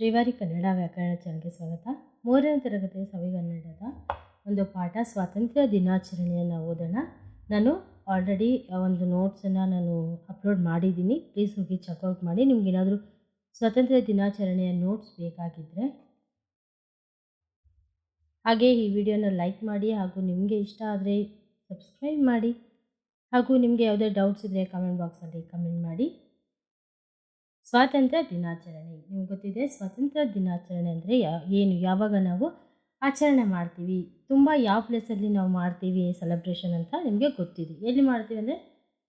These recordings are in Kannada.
ಶ್ರೀವಾರಿ ಕನ್ನಡ ವ್ಯಾಕರಣ ಚಾನಲ್ಗೆ ಸ್ವಾಗತ. ಮೂರನೇ ತರಗತಿಯ ಸವಿಗನ್ನಡದ ಒಂದು ಪಾಠ, ಸ್ವಾತಂತ್ರ್ಯ ದಿನಾಚರಣೆಯನ್ನು ಓದೋಣ. ನಾನು ಆಲ್ರೆಡಿ ಒಂದು ನೋಟ್ಸನ್ನು ನಾನು ಅಪ್ಲೋಡ್ ಮಾಡಿದ್ದೀನಿ. ಪ್ಲೀಸ್ ಹೋಗಿ ಚೆಕ್ಔಟ್ ಮಾಡಿ. ನಿಮಗೇನಾದರೂ ಸ್ವಾತಂತ್ರ್ಯ ದಿನಾಚರಣೆಯ ನೋಟ್ಸ್ ಬೇಕಾಗಿದ್ದರೆ ಹಾಗೆ ಈ ವಿಡಿಯೋನ ಲೈಕ್ ಮಾಡಿ ಹಾಗೂ ನಿಮಗೆ ಇಷ್ಟ ಆದರೆ ಸಬ್ಸ್ಕ್ರೈಬ್ ಮಾಡಿ ಹಾಗೂ ನಿಮಗೆ ಯಾವುದೇ ಡೌಟ್ಸ್ ಇದ್ದರೆ ಕಮೆಂಟ್ ಬಾಕ್ಸಲ್ಲಿ ಕಮೆಂಟ್ ಮಾಡಿ. ಸ್ವಾತಂತ್ರ್ಯ ದಿನಾಚರಣೆ ನಿಮ್ಗೆ ಗೊತ್ತಿದೆ ಸ್ವಾತಂತ್ರ್ಯ ದಿನಾಚರಣೆ ಅಂದರೆ ಏನು? ಯಾವಾಗ ನಾವು ಆಚರಣೆ ಮಾಡ್ತೀವಿ? ತುಂಬ ಯಾವ ಪ್ಲೇಸಲ್ಲಿ ನಾವು ಮಾಡ್ತೀವಿ ಸೆಲೆಬ್ರೇಷನ್ ಅಂತ ನಿಮಗೆ ಗೊತ್ತಿದೆ. ಎಲ್ಲಿ ಮಾಡ್ತೀವಿ ಅಂದರೆ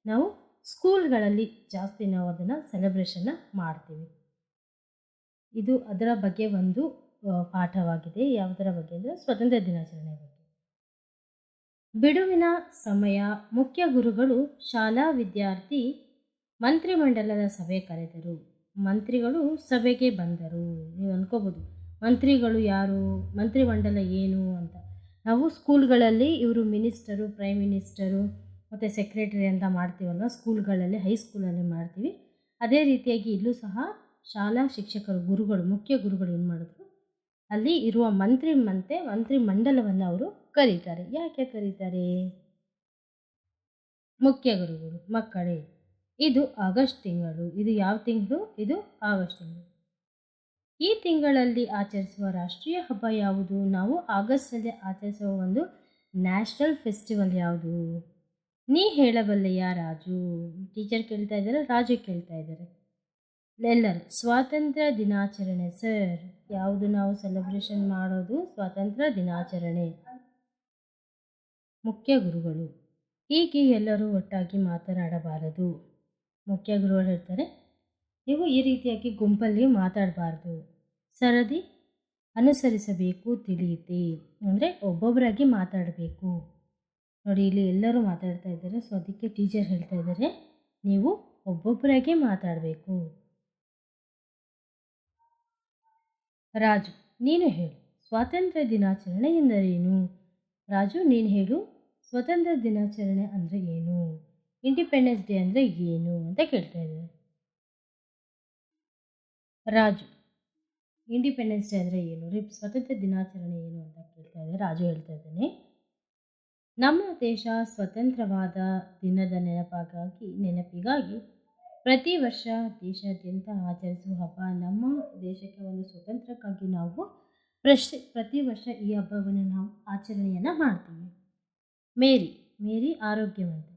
ನಾವು ಸ್ಕೂಲ್ಗಳಲ್ಲಿ ಜಾಸ್ತಿ ನಾವು ಅದನ್ನು ಸೆಲೆಬ್ರೇಷನ್ನ ಮಾಡ್ತೀವಿ. ಇದು ಅದರ ಬಗ್ಗೆ ಒಂದು ಪಾಠವಾಗಿದೆ. ಯಾವುದರ ಬಗ್ಗೆ ಅಂದರೆ ಸ್ವಾತಂತ್ರ್ಯ ದಿನಾಚರಣೆ ಬಗ್ಗೆ. ಬಿಡುವಿನ ಸಮಯ. ಮುಖ್ಯ ಗುರುಗಳು ಶಾಲಾ ವಿದ್ಯಾರ್ಥಿ, ಮಂತ್ರಿಮಂಡಲದ ಸಭೆ ಕರೆದರು. ಮಂತ್ರಿಗಳು ಸಭೆಗೆ ಬಂದರು. ನೀವು ಅನ್ಕೋಬೋದು. ಮಂತ್ರಿಗಳು ಯಾರು? ಮಂತ್ರಿಮಂಡಲ ಏನು ಅಂತ. ನಾವು ಸ್ಕೂಲ್ಗಳಲ್ಲಿ ಇವರು ಮಿನಿಸ್ಟರು, ಪ್ರೈಮ್ ಮಿನಿಸ್ಟರು, ಮತ್ತು ಸೆಕ್ರೆಟರಿ ಅಂತ ಮಾಡ್ತೀವಲ್ವ ಸ್ಕೂಲ್ಗಳಲ್ಲಿ ಹೈಸ್ಕೂಲಲ್ಲಿ ಮಾಡ್ತೀವಿ. ಅದೇ ರೀತಿಯಾಗಿ ಇಲ್ಲೂ ಸಹ ಶಾಲಾ ಶಿಕ್ಷಕರು, ಗುರುಗಳು, ಮುಖ್ಯ ಗುರುಗಳು ಏನು ಮಾಡಿದ್ರು? ಅಲ್ಲಿ ಇರುವ ಮಂತ್ರಿ ಮಂತೆ, ಮಂತ್ರಿ ಮಂಡಲವನ್ನು ಅವರು ಕರೀತಾರೆ. ಯಾಕೆ ಕರೀತಾರೆ? ಮುಖ್ಯ ಗುರುಗಳು, ಮಕ್ಕಳೇ. ಇದು ಆಗಸ್ಟ್ ತಿಂಗಳು, ಇದು ಯಾವ ತಿಂಗಳು? ಇದು ಆಗಸ್ಟ್ ತಿಂಗಳು. ಈ ತಿಂಗಳಲ್ಲಿ ಆಚರಿಸುವ ರಾಷ್ಟ್ರೀಯ ಹಬ್ಬ ಯಾವುದು? ನಾವು ಆಗಸ್ಟಲ್ಲಿ ಆಚರಿಸುವ ಒಂದು ನ್ಯಾಷನಲ್ ಫೆಸ್ಟಿವಲ್ ಯಾವುದು? ನೀ ಹೇಳಬಲ್ಲೆಯಾ ರಾಜು? ಟೀಚರ್ ಕೇಳ್ತಾ ಇದ್ದಾರೆ, ರಾಜು ಕೇಳ್ತಾ ಇದ್ದಾರೆ. ಎಲ್ಲರೂ, ಸ್ವಾತಂತ್ರ್ಯ ದಿನಾಚರಣೆ, ಸರ್. ಯಾವುದು ನಾವು ಸೆಲೆಬ್ರೇಷನ್ ಮಾಡೋದು? ಸ್ವಾತಂತ್ರ್ಯ ದಿನಾಚರಣೆ. ಮುಖ್ಯ ಗುರುಗಳು, ಹೀಗೆ ಎಲ್ಲರೂ ಒಟ್ಟಾಗಿ ಮಾತನಾಡಬಾರದು. ಮುಖ್ಯ ಗುರುಗಳು ಹೇಳ್ತಾರೆ, ನೀವು ಈ ರೀತಿಯಾಗಿ ಗುಂಪಲ್ಲಿ ಮಾತಾಡಬಾರ್ದು. ಸರದಿ ಅನುಸರಿಸಬೇಕು ತಿಳಿಯುತ್ತೆ ಅಂದರೆ ಒಬ್ಬೊಬ್ಬರಾಗಿ ಮಾತಾಡಬೇಕು. ನೋಡಿ, ಇಲ್ಲಿ ಎಲ್ಲರೂ ಮಾತಾಡ್ತಾ ಇದ್ದಾರೆ. ಸೊ ಅದಕ್ಕೆ ಟೀಚರ್ ಹೇಳ್ತಾ ಇದ್ದಾರೆ, ನೀವು ಒಬ್ಬೊಬ್ಬರಾಗೆ ಮಾತಾಡಬೇಕು. ರಾಜು, ನೀನು ಹೇಳು. ಸ್ವಾತಂತ್ರ್ಯ ದಿನಾಚರಣೆ ಎಂದರೇನು? ರಾಜು, ನೀನು ಹೇಳು. ಸ್ವಾತಂತ್ರ್ಯ ದಿನಾಚರಣೆ ಅಂದರೆ ಏನು? ಇಂಡಿಪೆಂಡೆನ್ಸ್ ಡೇ ಅಂದರೆ ಏನು ಅಂತ ಕೇಳ್ತಾ ಇದ್ದಾರೆ. ರಾಜು ಇಂಡಿಪೆಂಡೆನ್ಸ್ ಡೇ ಅಂದರೆ ಏನು? ರೀ ಸ್ವಾತಂತ್ರ್ಯ ದಿನಾಚರಣೆ ಏನು ಅಂತ ಕೇಳ್ತಾ ಇದ್ದಾರೆ. ರಾಜು ಹೇಳ್ತಾ ಇದ್ದಾನೆ, ನಮ್ಮ ದೇಶ ಸ್ವತಂತ್ರವಾದ ದಿನದ ನೆನಪಾಗಾಗಿ, ನೆನಪಿಗಾಗಿ ಪ್ರತಿ ವರ್ಷ ದೇಶಾದ್ಯಂತ ಆಚರಿಸುವ ಹಬ್ಬ. ನಮ್ಮ ದೇಶಕ್ಕೆ ಒಂದು ಸ್ವತಂತ್ರಕ್ಕಾಗಿ ನಾವು ಪ್ರಶ್ ಪ್ರತಿ ವರ್ಷ ಈ ಹಬ್ಬವನ್ನು ನಾವು ಆಚರಣೆಯನ್ನು ಮಾಡ್ತೀವಿ. ಮೇರಿ ಮೇರಿ ಆರೋಗ್ಯವಂತ.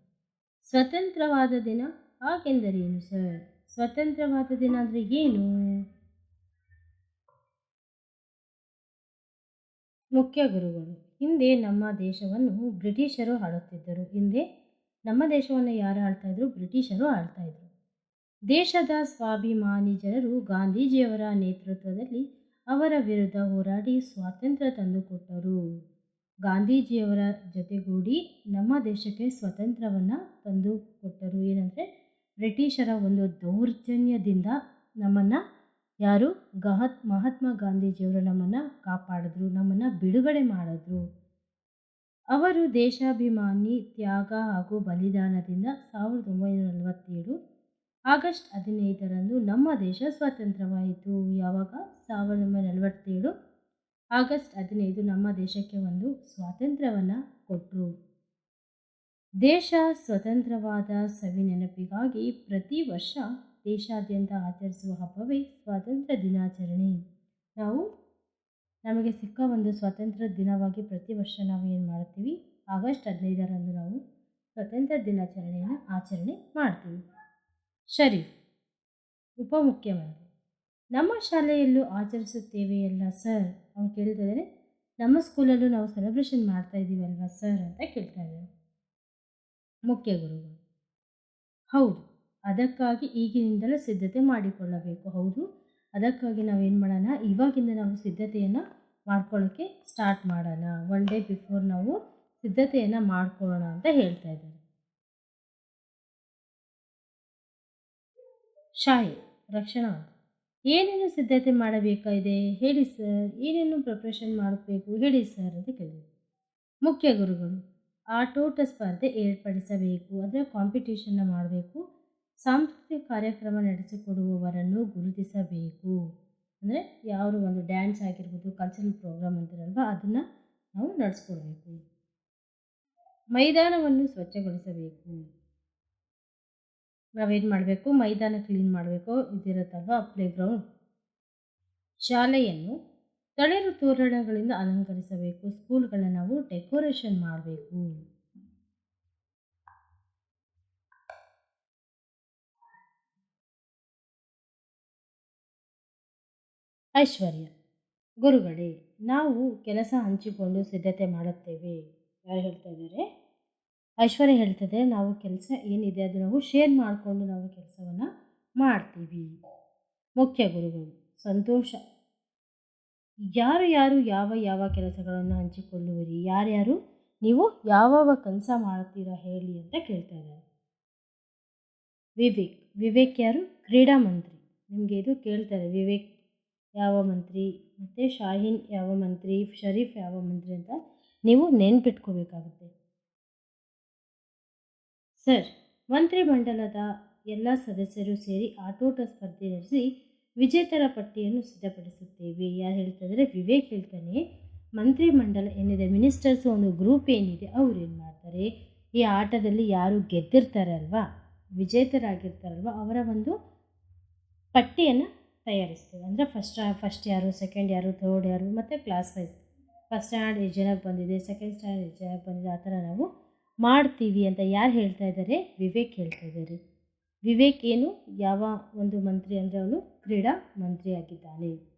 ಸ್ವತಂತ್ರವಾದ ದಿನ ಹಾಗೆಂದರೇನು ಸರ್? ಸ್ವತಂತ್ರವಾದ ದಿನ ಅಂದರೆ ಏನು? ಮುಖ್ಯ ಗುರುಗಳು, ಹಿಂದೆ ನಮ್ಮ ದೇಶವನ್ನು ಬ್ರಿಟಿಷರು ಆಳುತ್ತಿದ್ದರು. ಹಿಂದೆ ನಮ್ಮ ದೇಶವನ್ನು ಯಾರು ಆಳ್ತಾ ಇದ್ರು? ಬ್ರಿಟಿಷರು ಆಳ್ತಾ ಇದ್ರು. ದೇಶದ ಸ್ವಾಭಿಮಾನಿ ಜನರು ಗಾಂಧೀಜಿಯವರ ನೇತೃತ್ವದಲ್ಲಿ ಅವರ ವಿರುದ್ಧ ಹೋರಾಡಿ ಸ್ವಾತಂತ್ರ್ಯ ತಂದುಕೊಟ್ಟರು. ಗಾಂಧೀಜಿಯವರ ಜೊತೆಗೂಡಿ ನಮ್ಮ ದೇಶಕ್ಕೆ ಸ್ವತಂತ್ರವನ್ನು ತಂದು ಕೊಟ್ಟರು. ಏನಂದರೆ, ಬ್ರಿಟಿಷರ ಒಂದು ದೌರ್ಜನ್ಯದಿಂದ ನಮ್ಮನ್ನು ಯಾರು ಗಹತ್, ಮಹಾತ್ಮ ಗಾಂಧೀಜಿಯವರು ನಮ್ಮನ್ನು ಕಾಪಾಡಿದ್ರು, ನಮ್ಮನ್ನು ಬಿಡುಗಡೆ ಮಾಡಿದ್ರು. ಅವರು ದೇಶಾಭಿಮಾನಿ, ತ್ಯಾಗ ಹಾಗೂ ಬಲಿದಾನದಿಂದ ಸಾವಿರದ ಒಂಬೈನೂರ ನಲವತ್ತೇಳು ಆಗಸ್ಟ್ ಹದಿನೈದರಂದು ನಮ್ಮ ದೇಶ ಸ್ವತಂತ್ರವಾಯಿತು ಯಾವಾಗ? ಸಾವಿರದ ಒಂಬೈನೂರ ನಲವತ್ತೇಳು ಆಗಸ್ಟ್ ಹದಿನೈದು ನಮ್ಮ ದೇಶಕ್ಕೆ ಒಂದು ಸ್ವಾತಂತ್ರ್ಯವನ್ನು ಕೊಟ್ಟರು ದೇಶ ಸ್ವತಂತ್ರವಾದ ಸವಿ ನೆನಪಿಗಾಗಿ ಪ್ರತಿ ವರ್ಷ ದೇಶಾದ್ಯಂತ ಆಚರಿಸುವ ಹಬ್ಬವೇ ಸ್ವಾತಂತ್ರ್ಯ ದಿನಾಚರಣೆ. ನಾವು, ನಮಗೆ ಸಿಕ್ಕ ಒಂದು ಸ್ವಾತಂತ್ರ್ಯ ದಿನವಾಗಿ ಪ್ರತಿ ವರ್ಷ ನಾವು ಏನು ಮಾಡ್ತೀವಿ? ಆಗಸ್ಟ್ ಹದಿನೈದರಂದು ನಾವು ಸ್ವಾತಂತ್ರ್ಯ ದಿನಾಚರಣೆಯನ್ನು ಆಚರಣೆ ಮಾಡ್ತೀವಿ. ಶರೀಫ್ ಉಪಮುಖ್ಯಮಂತ್ರಿ ನಮ್ಮ ಶಾಲೆಯಲ್ಲೂ ಆಚರಿಸುತ್ತೇವೆ ಅಲ್ಲ ಸರ್ ಅವ್ನು ಕೇಳ್ತಿದ್ದಾರೆ ನಮ್ಮ ಸ್ಕೂಲಲ್ಲೂ ನಾವು ಸೆಲೆಬ್ರೇಷನ್ ಮಾಡ್ತಾ ಇದ್ದೀವಿ ಅಲ್ವಾ ಸರ್ ಅಂತ ಕೇಳ್ತಾ ಇದ್ದಾರೆ ಮುಖ್ಯ ಗುರುಗಳು ಹೌದು, ಅದಕ್ಕಾಗಿ ಈಗಿನಿಂದಲೂ ಸಿದ್ಧತೆ ಮಾಡಿಕೊಳ್ಳಬೇಕು, ಹೌದು. ಅದಕ್ಕಾಗಿ ನಾವೇನು ಮಾಡೋಣ, ಇವಾಗಿಂದ ನಾವು ಸಿದ್ಧತೆಯನ್ನು ಮಾಡ್ಕೊಳ್ಳೋಕ್ಕೆ ಸ್ಟಾರ್ಟ್ ಮಾಡೋಣ. ಒನ್ ಡೇ ಬಿಫೋರ್ ನಾವು ಸಿದ್ಧತೆಯನ್ನು ಮಾಡ್ಕೊಳ್ಳೋಣ ಅಂತ ಹೇಳ್ತಾ ಇದ್ದಾರೆ ಶಾಯಿ, ರಕ್ಷಣಾ ಏನೇನು ಸಿದ್ಧತೆ ಮಾಡಬೇಕಾಗಿದೆ? ಹೇಳಿ ಸರ್. ಏನೇನು ಪ್ರಿಪ್ರೇಷನ್ ಮಾಡಬೇಕು? ಹೇಳಿ ಸರ್ ಅಂತ ಕೇಳಿದ್ರು. ಮುಖ್ಯ ಗುರುಗಳು ಆಟೋಟ ಸ್ಪರ್ಧೆ ಏರ್ಪಡಿಸಬೇಕು. ಅಂದರೆ ಕಾಂಪಿಟೇಷನ್ನ ಮಾಡಬೇಕು. ಸಾಂಸ್ಕೃತಿಕ ಕಾರ್ಯಕ್ರಮ ನಡೆಸಿಕೊಡುವವರನ್ನು ಗುರುತಿಸಬೇಕು. ಅಂದರೆ ಯಾರು ಒಂದು ಡ್ಯಾನ್ಸ್ ಆಗಿರ್ಬೋದು ಕಲ್ಚರಲ್ ಪ್ರೋಗ್ರಾಮ್ ಅಂತಾರಲ್ವ, ಅದನ್ನು ನಾವು ನಡೆಸ್ಕೊಡ್ಬೇಕು. ಮೈದಾನವನ್ನು ಸ್ವಚ್ಛಗೊಳಿಸಬೇಕು. ನಾವೇನು ಮಾಡಬೇಕು? ಮೈದಾನ ಕ್ಲೀನ್ ಮಾಡಬೇಕು. ಇದಿರುತ್ತಲ್ವ? ಪ್ಲೇಗ್ರೌಂಡ್. ಶಾಲೆಯನ್ನು ತಳಿರು ತೋರಣಗಳಿಂದ ಅಲಂಕರಿಸಬೇಕು. ಸ್ಕೂಲ್ಗಳನ್ನ ನಾವು ಡೆಕೋರೇಷನ್ ಮಾಡಬೇಕು. ಐಶ್ವರ್ಯ, ಗುರುಗಳೇ, ನಾವು ಕೆಲಸ ಹಂಚಿಕೊಂಡು ಸಿದ್ಧತೆ ಮಾಡುತ್ತೇವೆ. ಯಾರು ಹೇಳ್ತಾ ಇದ್ದಾರೆ? ಐಶ್ವರ್ಯ ಹೇಳ್ತದೆ, ನಾವು ಕೆಲಸ ಏನಿದೆ ಅದು ನಾವು ಶೇರ್ ಮಾಡಿಕೊಂಡು ನಾವು ಕೆಲಸವನ್ನು ಮಾಡ್ತೀವಿ. ಮುಖ್ಯ ಗುರುಗಳು, ಸಂತೋಷ. ಯಾರು ಯಾರು ಯಾವ ಯಾವ ಕೆಲಸಗಳನ್ನು ಹಂಚಿಕೊಳ್ಳುವಿರಿ? ಯಾರ್ಯಾರು ನೀವು ಯಾವ ಕೆಲಸ ಮಾಡ್ತೀರಾ ಹೇಳಿ ಅಂತ ಕೇಳ್ತಾ ಇದ್ದಾರೆ. ವಿವೇಕ್ ವಿವೇಕ್ ಯಾರು? ಕ್ರೀಡಾ ಮಂತ್ರಿ. ನಿಮಗೆ ಇದು ಕೇಳ್ತಾರೆ ವಿವೇಕ್ ಯಾವ ಮಂತ್ರಿ? ಮತ್ತು ಶಾಹೀನ್ ಯಾವ ಮಂತ್ರಿ? ಶರೀಫ್ ಯಾವ ಮಂತ್ರಿ ಅಂತ ನೀವು ನೆನ್ಪಿಟ್ಕೋಬೇಕಾಗುತ್ತೆ. ಸರ್ ಮಂತ್ರಿಮಂಡಲದ ಎಲ್ಲ ಸದಸ್ಯರು ಸೇರಿ ಆಟೋಟ ಸ್ಪರ್ಧೆ ನಡೆಸಿ ವಿಜೇತರ ಪಟ್ಟಿಯನ್ನು ಸಿದ್ಧಪಡಿಸುತ್ತೇವೆ. ಯಾರು ಹೇಳ್ತಂದರೆ ವಿವೇಕ್ ಹೇಳ್ತಾನೆ ಮಂತ್ರಿಮಂಡಲ ಏನಿದೆ ಮಿನಿಸ್ಟರ್ಸ್ ಒಂದು ಗ್ರೂಪ್ ಏನಿದೆ, ಅವ್ರು ಏನು ಮಾಡ್ತಾರೆ? ಈ ಆಟದಲ್ಲಿ ಯಾರು ಗೆದ್ದಿರ್ತಾರಲ್ವಾ, ವಿಜೇತರಾಗಿರ್ತಾರಲ್ವ, ಅವರ ಒಂದು ಪಟ್ಟಿಯನ್ನು ತಯಾರಿಸ್ತೇವೆ. ಅಂದರೆ ಫಸ್ಟ್ ಫಸ್ಟ್ ಯಾರು ಸೆಕೆಂಡ್ ಯಾರು ಥರ್ಡ್ ಯಾರು, ಮತ್ತು ಕ್ಲಾಸ್ ವೈಸ್ ಫಸ್ಟ್ ಸ್ಟ್ಯಾಂಡರ್ಡ್ ಎಷ್ಟು ಜನಕ್ಕೆ ಬಂದಿದೆ ಸೆಕೆಂಡ್ ಸ್ಟ್ಯಾಂಡರ್ಡ್ ಎಷ್ಟು ಜನಕ್ಕೆ ಬಂದಿದೆ, ಆ ಥರ ನಾವು ಮಾಡ್ತೀವಿ ಅಂತ ಯಾರು ಹೇಳ್ತಾ ಇದ್ದಾರೆ ವಿವೇಕ್ ಹೇಳ್ತಾ ಇದ್ದಾರೆ ವಿವೇಕ್ ಏನು? ಯಾವ ಒಂದು ಮಂತ್ರಿ ಅಂದರೆ ಅವನು ಕ್ರೀಡಾ ಮಂತ್ರಿ ಆಗಿದ್ದಾನೆ.